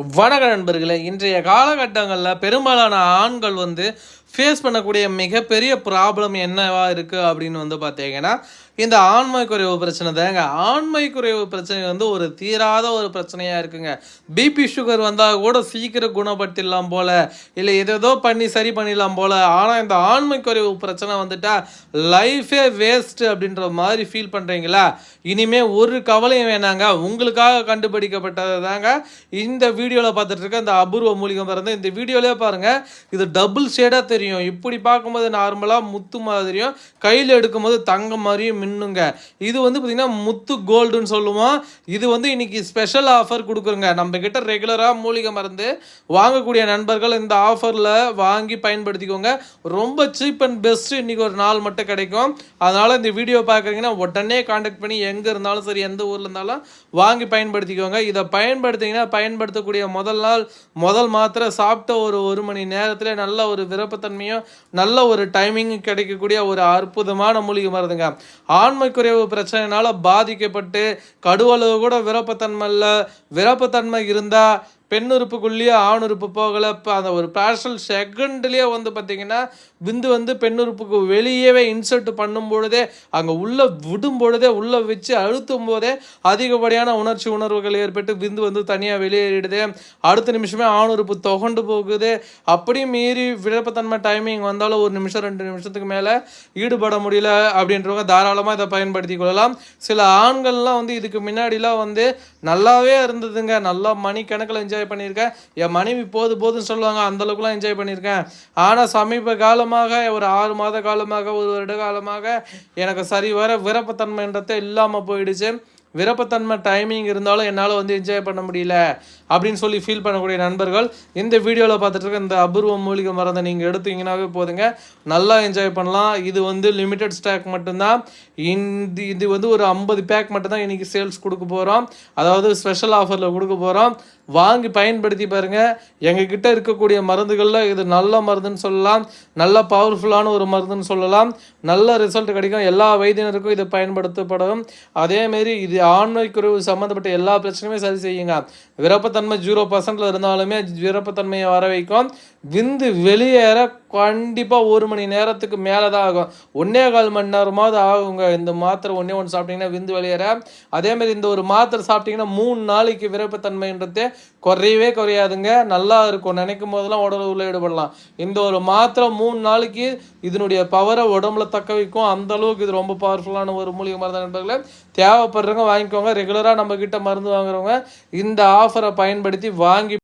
வணக்க நண்பர்களே இன்றைய காலகட்டங்களில் பெரும்பாலான ஆண்கள் வந்து ஃபேஸ் பண்ணக்கூடிய மிகப்பெரிய ப்ராப்ளம் என்னவா இருக்குது அப்படின்னு வந்து பார்த்தீங்கன்னா இந்த ஆண்மை குறைவு பிரச்சனை தாங்க. ஆண்மை குறைவு பிரச்சனை வந்து ஒரு தீராத ஒரு பிரச்சனையாக இருக்குங்க. பிபி சுகர் வந்தால் கூட சீக்கிரம் குணப்படுத்திடலாம் போல் இல்லை ஏதேதோ பண்ணி சரி பண்ணிடலாம் போல். ஆனால் இந்த ஆண்மை குறைவு பிரச்சனை வந்துட்டால் லைஃபே வேஸ்ட்டு அப்படின்ற மாதிரி ஃபீல் பண்ணுறீங்களா இனிமேல் ஒரு கவலையும் வேணாங்க. உங்களுக்காக கண்டுபிடிக்கப்பட்டது தாங்க. இந்த வீடியோவில் பார்த்துட்டு இருக்க இந்த அபூர்வ மூலிகை பிறந்த இந்த வீடியோலேயே பாருங்கள் இது டபுள் ஷேடாக தெரியும். இப்படி பார்க்கும்போது நார்மலாக முத்து மாதிரியும் கையில் எடுக்கும்போது தங்கம் மாதிரியும் மின்னுங்க. இது வந்து பார்த்திங்கன்னா முத்து கோல்டுன்னு சொல்லுவோம். இது வந்து இன்னைக்கு ஸ்பெஷல் ஆஃபர் கொடுக்குறோங்க. நம்ம கிட்ட ரெகுலராக மூலிகை மருந்து வாங்கக்கூடிய நண்பர்கள் இந்த ஆஃபரில் வாங்கி பயன்படுத்திக்கோங்க. ரொம்ப சீப் அண்ட் பெஸ்ட் இன்னைக்கு ஒரு நாள் மட்டும் கிடைக்கும். அதனால் இந்த வீடியோ பார்க்குறீங்கன்னா உடனே காண்டாக்ட் பண்ணி எங்கே இருந்தாலும் சரி எந்த ஊரில் இருந்தாலும் வாங்கி பயன்படுத்திக்கோங்க. இதை பயன்படுத்திங்கன்னா பயன்படுத்தக்கூடிய முதல் நாள் முதல் மாத்திரை சாப்பிட்ட ஒரு ஒரு மணி நேரத்தில் நல்ல ஒரு விருப்பத்தை தன்மையும் நல்ல ஒரு டைமிங் கிடைக்கக்கூடிய ஒரு அற்புதமான மூலிகை மருந்துங்க. ஆண்மை குறைவு பிரச்சனைனால பாதிக்கப்பட்டு கடுவளவு கூட விருப்பத்தன்மை இல்லை விருப்பத்தன்மை இருந்தால் பெண் உறுப்புக்குள்ளேயே ஆண் உறுப்பு போகலை. இப்போ அந்த ஒரு பேஷல் செகண்ட்லேயே வந்து பார்த்திங்கன்னா விந்து வந்து பெண் உறுப்புக்கு வெளியவே இன்சர்ட் பண்ணும் பொழுதே அங்கே உள்ளே விடும் பொழுதே உள்ளே வச்சு அழுத்தும் போதே அதிகப்படியான உணர்ச்சி உணர்வுகள் ஏற்பட்டு விந்து வந்து தனியாக வெளியேறிடுது. அடுத்த நிமிஷமே ஆண் உறுப்பு தொகண்டு போகுது. அப்படியும் மீறி விழப்பத்தன்மை டைமிங் வந்தாலும் ஒரு நிமிஷம் ரெண்டு நிமிஷத்துக்கு மேலே ஈடுபட முடியல அப்படின்றவங்க தாராளமாக இதை பயன்படுத்தி கொள்ளலாம். சில ஆண்கள்லாம் வந்து இதுக்கு முன்னாடிலாம் வந்து நல்லாவே இருந்ததுங்க. நல்லா மணிக்கணக்கில் என்ஜாய் என்ஜாய் பண்ணியிருக்கேன். என் மனைவி போது போதுன்னு சொல்லுவாங்க அந்தளவுக்குலாம் என்ஜாய் பண்ணியிருக்கேன். ஆனால் சமீப காலமாக ஒரு ஆறு மாத காலமாக ஒரு வருட காலமாக எனக்கு சரி வர விருப்பத்தன்மைன்றதே இல்லாமல் போயிடுச்சு. விருப்பத்தன்மை டைமிங் இருந்தாலும் என்னால் வந்து என்ஜாய் பண்ண முடியல அப்படின்னு சொல்லி ஃபீல் பண்ணக்கூடிய நண்பர்கள் இந்த வீடியோவில் பார்த்துட்டு இருக்க இந்த அபூர்வ மூலிகை மருந்தை நீங்கள் எடுத்தீங்கன்னாவே போதுங்க. நல்லா என்ஜாய் பண்ணலாம். இது வந்து லிமிட்டட் ஸ்டாக் மட்டும்தான். இந்த இது வந்து ஒரு ஐம்பது பேக் மட்டும்தான் இன்றைக்கி சேல்ஸ் கொடுக்க போகிறோம் அதாவது ஸ்பெஷல் ஆஃபரில் கொடுக்க போகிறோம் வாங்கி பயன்படுத்தி பாருங்கள் எங்ககிட்ட இருக்கக்கூடிய மருந்துகளில் இது நல்ல மருந்துன்னு சொல்லலாம். நல்ல பவர்ஃபுல்லான ஒரு மருந்துன்னு சொல்லலாம். நல்ல ரிசல்ட் கிடைக்கும். எல்லா வைத்தியனருக்கும் இது பயன்படுத்தப்படும். அதேமாரி இது ஆண்மை குறைவு சம்மந்தப்பட்ட எல்லா பிரச்சனையுமே சரி செய்யுங்க. விருப்பத்தன்மை ஜீரோ பர்சன்டில் இருந்தாலுமே விருப்பத்தன்மையை வர வைக்கும். விந்து வெளியேற கண்டிப்பாக ஒரு மணி நேரத்துக்கு மேலே தான் ஆகும். ஒன்னே கால் மணி நேரமாவது ஆகுங்க. இந்த மாத்திரை ஒன்றே ஒன்று சாப்பிட்டீங்கன்னா விந்து வெளியேற. அதேமாதிரி இந்த ஒரு மாத்திரை சாப்பிட்டீங்கன்னா மூணு நாளைக்கு விருப்பத்தன்மைன்றதே குறையவே குறையாதுங்க. நல்லா இருக்கும். நினைக்கும் போதெல்லாம் உடல் உள்ள ஈடுபடலாம். இந்த ஒரு மாத்திரை மூணு நாளைக்கு இதனுடைய பவரை உடம்புல தக்க வைக்கும். அந்த அளவுக்கு இது ரொம்ப பவர்ஃபுல்லான ஒரு மூலிகை மருந்து நண்பர்களே. தேவைப்படுறவங்க வாங்கிக்கோங்க. ரெகுலராக நம்ம கிட்ட மருந்து வாங்குறவங்க இந்த ஆஃபரை பயன்படுத்தி வாங்கி